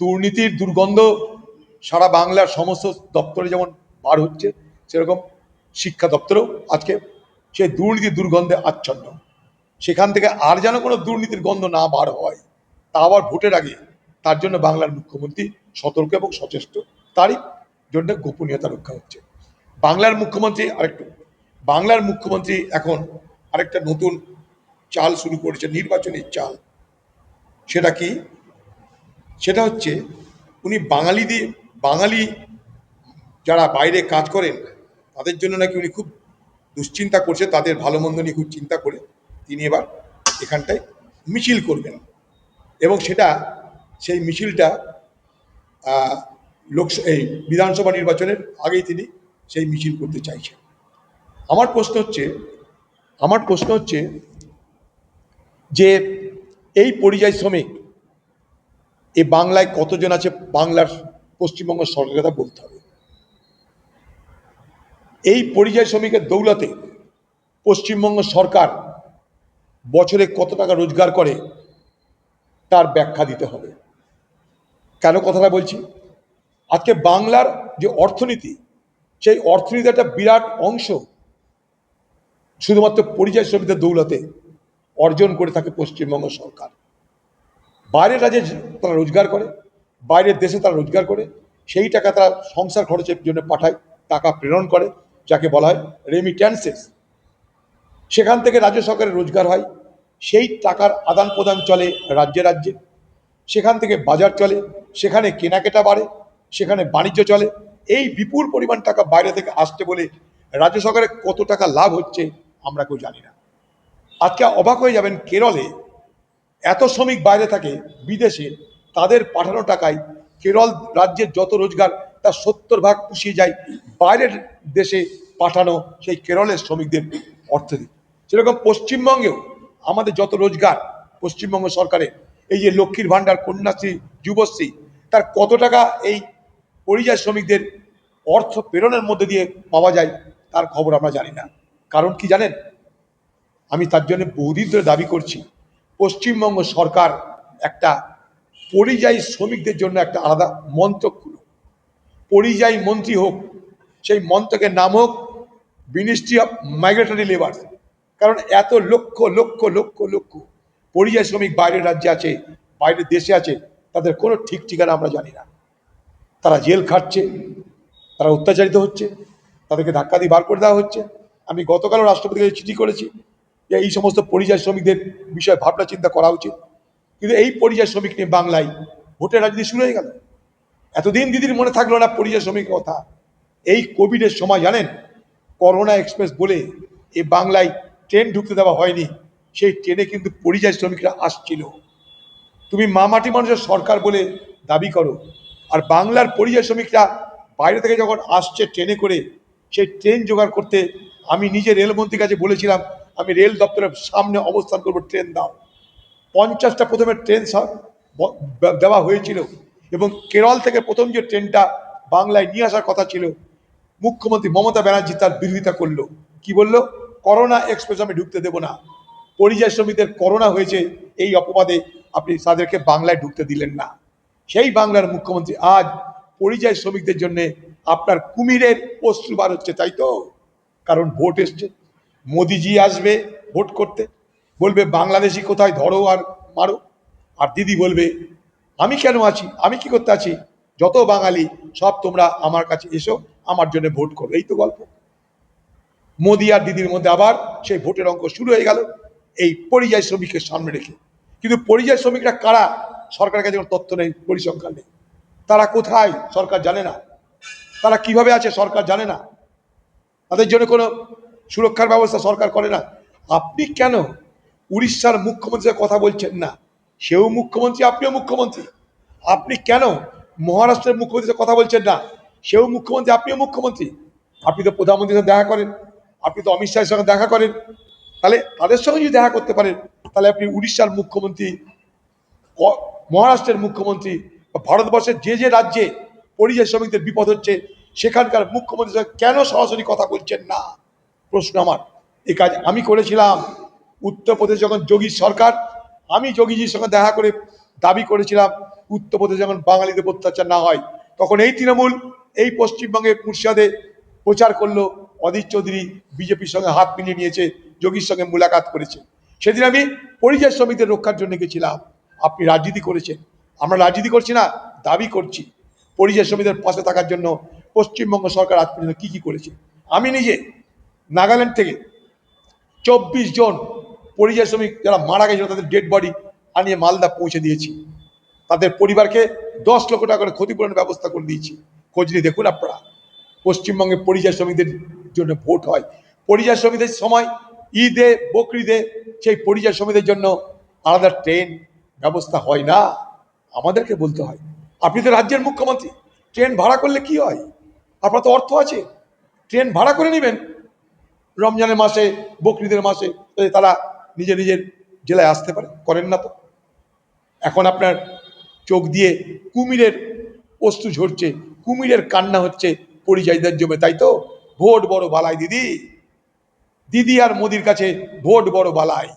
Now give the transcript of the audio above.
দুর্নীতির দুর্গন্ধ সারা বাংলার সমস্ত দপ্তরে যেমন বার হচ্ছে, সেরকম শিক্ষা দপ্তরেও আজকে সেই দুর্নীতির দুর্গন্ধে আচ্ছন্ন। সেখান থেকে আর যেন কোনো দুর্নীতির গন্ধ না বার হয়, তা আবার ভোটের আগে। তার জন্য বাংলার মুখ্যমন্ত্রী সতর্ক এবং সচেষ্ট। তারই জন্য গোপনীয়তা রক্ষা হচ্ছে। বাংলার মুখ্যমন্ত্রী আরেকটু। বাংলার মুখ্যমন্ত্রী এখন আরেকটা নতুন চাল শুরু করেছে, নির্বাচনের চাল। সেটা কি? সেটা হচ্ছে উনি বাঙালিদের, বাঙালি যারা বাইরে কাজ করেন, তাদের জন্য নাকি উনি খুব দুশ্চিন্তা করছে, তাদের ভালো মন্দ নিয়ে খুব চিন্তা করে তিনি এবার এখানটায় মিছিল করবেন। এবং সেটা, সেই মিছিলটা লোক এই বিধানসভা নির্বাচনের আগেই তিনি সেই মিছিল করতে চাইছেন। আমার প্রশ্ন হচ্ছে, আমার প্রশ্ন হচ্ছে যে এই পরিযায়ী শ্রমিক এ বাংলায় কতজন আছে বাংলার পশ্চিমবঙ্গ সরকারের কথা বলতে হবে। এই পরিযায়ী শ্রমিকের দৌলতে পশ্চিমবঙ্গ সরকার বছরে কত টাকা রোজগার করে তার ব্যাখ্যা দিতে হবে। কেন কথাটা বলছি? আজকে বাংলার যে অর্থনীতি, সেই অর্থনীতির একটা বিরাট অংশ শুধুমাত্র পরিযায়ী শ্রমিকদের দৌলতে অর্জন করে থাকে পশ্চিমবঙ্গ সরকার। বাইরের রাজ্যে তারা রোজগার করে, বাইরের দেশে তারা রোজগার করে, সেই টাকা তারা সংসার খরচের জন্য পাঠায়, টাকা প্রেরণ করে, যাকে বলা হয় রেমিট্যান্সেস সেখান থেকে রাজ্য সরকারের রোজগার হয়, সেই টাকার আদান প্রদান চলে রাজ্যে রাজ্যে। সেখান থেকে বাজার চলে, সেখানে কেনাকাটা বাড়ে, সেখানে বাণিজ্য চলে। এই বিপুল পরিমাণ টাকা বাইরে থেকে আসতে বলে রাজ্য সরকারের কত টাকা লাভ হচ্ছে আমরা কেউ জানি না। আজকে অবাক হয়ে যাবেন কেরলে এত শ্রমিক বাইরে থাকে বিদেশে, তাদের পাঠানো টাকায় কেরল রাজ্যের যত রোজগার তার সত্তর ভাগ পুষিয়ে যায় বাইরের দেশে পাঠানো সেই কেরলের শ্রমিকদের অর্থ অর্থনীতি সেরকম পশ্চিমবঙ্গেও আমাদের যত রোজগার পশ্চিমবঙ্গ সরকারের, এই যে লক্ষ্মীর ভাণ্ডার, কন্যাশ্রী, যুবশ্রী, তার কত টাকা এই পরিযায়ী শ্রমিকদের অর্থ প্রেরণের মধ্যে দিয়ে পাওয়া যায়, তার খবর আমরা জানি না। কারণ কি জানেন? আমি তার জন্য বহুদিন ধরে দাবি করছি পশ্চিমবঙ্গ সরকার একটা পরিযায়ী শ্রমিকদের জন্য একটা আলাদা মন্ত্রক খুলুক পরিযায়ী মন্ত্রী হোক, সেই মন্ত্রকের নাম হোক মিনিস্ট্রি অফ মাইগ্রেটরি লেবার কারণ এত লক্ষ লক্ষ লক্ষ লক্ষ পরিযায়ী শ্রমিক বাইরের রাজ্যে আছে, বাইরের দেশে আছে, তাদের কোনো ঠিক ঠিকানা আমরা জানি না। তারা জেল খাটছে, তারা অত্যাচারিত হচ্ছে, তাদেরকে ধাক্কা দিয়ে বার করে দেওয়া হচ্ছে। আমি গতকালও রাষ্ট্রপতিকে চিঠি করেছি যে এই সমস্ত পরিযায়ী শ্রমিকদের বিষয়ে ভাবনা চিন্তা করা উচিত। কিন্তু এই পরিযায়ী শ্রমিক নিয়ে বাংলায় ভোটের রাজনীতি শুরু হয়ে গেল। এতদিন দিদির মনে থাকল না পরিযায়ী শ্রমিকের কথা। এই কোভিডের সময় জানেন, করোনা এক্সপ্রেস বলে এ বাংলায় ট্রেন ঢুকতে দেওয়া হয়নি। সেই ট্রেনে কিন্তু পরিযায়ী শ্রমিকরা আসছিল। তুমি মামাটি মানুষের সরকার বলে দাবি করো। আর বাংলার পরিযায়ী শ্রমিকরা বাইরে থেকে যখন আসছে ট্রেনে করে, সেই ট্রেন জোগাড় করতে আমি নিজে রেলমন্ত্রীর কাছে বলেছিলাম আমি রেল দপ্তরের সামনে অবস্থান করব ট্রেন দাও। পঞ্চাশটা প্রথমে ট্রেন দেওয়া হয়েছিল এবং কেরল থেকে প্রথম যে ট্রেনটা বাংলায় নিয়ে আসার কথা ছিল, মুখ্যমন্ত্রী মমতা ব্যানার্জি তার বিরোধিতা করল। কি বলল? করোনা এক্সপ্রেস আমি ঢুকতে দেবো না। পরিযায়ী শ্রমিকদের করোনা হয়েছে, এই অপবাদে আপনি তাদেরকে বাংলায় ঢুকতে দিলেন না। সেই বাংলার মুখ্যমন্ত্রী আজ পরিযায়ী শ্রমিকদের জন্য আপনার কুমিরের অশ্রু বার হচ্ছে, তাই তো? কারণ ভোট এসছে। মোদিজি আসবে ভোট করতে, বলবে, বাংলাদেশি কোথায়? ধরো আর মারো। আর দিদি বলবে, আমি কেন আছি? আমি কি করতে আছি? যত বাঙালি, সব তোমরা আমার কাছে এসো, আমার জন্য ভোট করো। এই তো গল্প। মোদি আর দিদির মধ্যে আবার সেই ভোটের অঙ্ক শুরু হয়ে গেল, এই পরিযায়ী শ্রমিকের সামনে রেখে। কিন্তু পরিযায়ী শ্রমিকরা কারা? সরকারের কাছে কোনো তথ্য নেই, পরিসংখ্যান নেই। তারা কোথায়? সরকার জানে না। তারা কীভাবে আছে? সরকার জানে না। তাদের জন্য কোনো সুরক্ষার ব্যবস্থা সরকার করে না। আপনি কেন উড়িষ্যার মুখ্যমন্ত্রীর সাথে কথা বলছেন না? সেও মুখ্যমন্ত্রী, আপনিও মুখ্যমন্ত্রী। আপনি কেন মহারাষ্ট্রের মুখ্যমন্ত্রীর সাথে কথা বলছেন না? সেও মুখ্যমন্ত্রী, আপনিও মুখ্যমন্ত্রী। আপনি তো প্রধানমন্ত্রীর সাথে দেখা করেন। আপনি তো অমিত শাহের সঙ্গে দেখা করেন। তাহলে তাদের সঙ্গে যদি দেখা করতে পারেন, তাহলে আপনি উড়িষ্যার মুখ্যমন্ত্রী মহারাষ্ট্রের মুখ্যমন্ত্রী ভারতবর্ষের যে যে রাজ্যে পরিযায়ী শ্রমিকদের বিপদ হচ্ছে, সেখানকার মুখ্যমন্ত্রী কেন সরাসরি কথা বলছেন না? প্রশ্ন আমার। এই কাজ আমি করেছিলাম। উত্তরপ্রদেশ যখন যোগী সরকার, আমি যোগীজির সঙ্গে দেখা করে দাবি করেছিলাম, উত্তরপ্রদেশ যখন বাঙালিদের অত্যাচার না হয়, তখন এই তৃণমূল, এই পশ্চিমবঙ্গে মুর্শিদাবাদে প্রচার করল, অধীর চৌধুরী বিজেপির সঙ্গে হাত মিলিয়ে নিয়েছে, যোগীর সঙ্গে মুলাকাত করেছে। সেদিন আমি পরিযায়ী শ্রমিকদের রক্ষার জন্য গেছিলাম। আপনি রাজনীতি করেছেন। আমরা রাজনীতি করছি না, দাবি করছি। পরিযায়ী শ্রমিকদের পাশে থাকার জন্য পশ্চিমবঙ্গ সরকার আজ পর্যন্ত কী কী করেছে? আমি নিজে নাগাল্যান্ড থেকে চব্বিশ জন পরিযায়ী শ্রমিক যারা মারা গেছিল, তাদের ডেড বডি আনিয়ে মালদা পৌঁছে দিয়েছি। তাদের পরিবারকে দশ লক্ষ টাকা করে ক্ষতিপূরণের ব্যবস্থা করে দিয়েছি। খোঁজ নিয়ে দেখুন আপনারা, পশ্চিমবঙ্গে পরিযায়ী শ্রমিকদের জন্য ভোট হয়। পরিযায়ী শ্রমিকদের সময় ঈদে, বকরিদে সেই পরিযায়ী শ্রমিকদের জন্য আলাদা ট্রেন ব্যবস্থা হয় না। আমাদেরকে বলতে হয়, আপনি তো রাজ্যের মুখ্যমন্ত্রী, ট্রেন ভাড়া করলে কি হয়? আপনার তো অর্থ আছে। ট্রেন ভাড়া করে নেবেন রমজানের মাসে, বকরিদের মাসে তারা নিজের নিজের জেলায় আসতে পারে। করেন না তো। এখন আপনার চোখ দিয়ে কুমিরের অস্তু ঝরছে, কুমিরের কান্না হচ্ছে পরিযায়ীদের জমে, তাই তো? ভোট বড় বালাই, দিদি। দিদি আর মোদির কাছে ভোট বড় বালাই।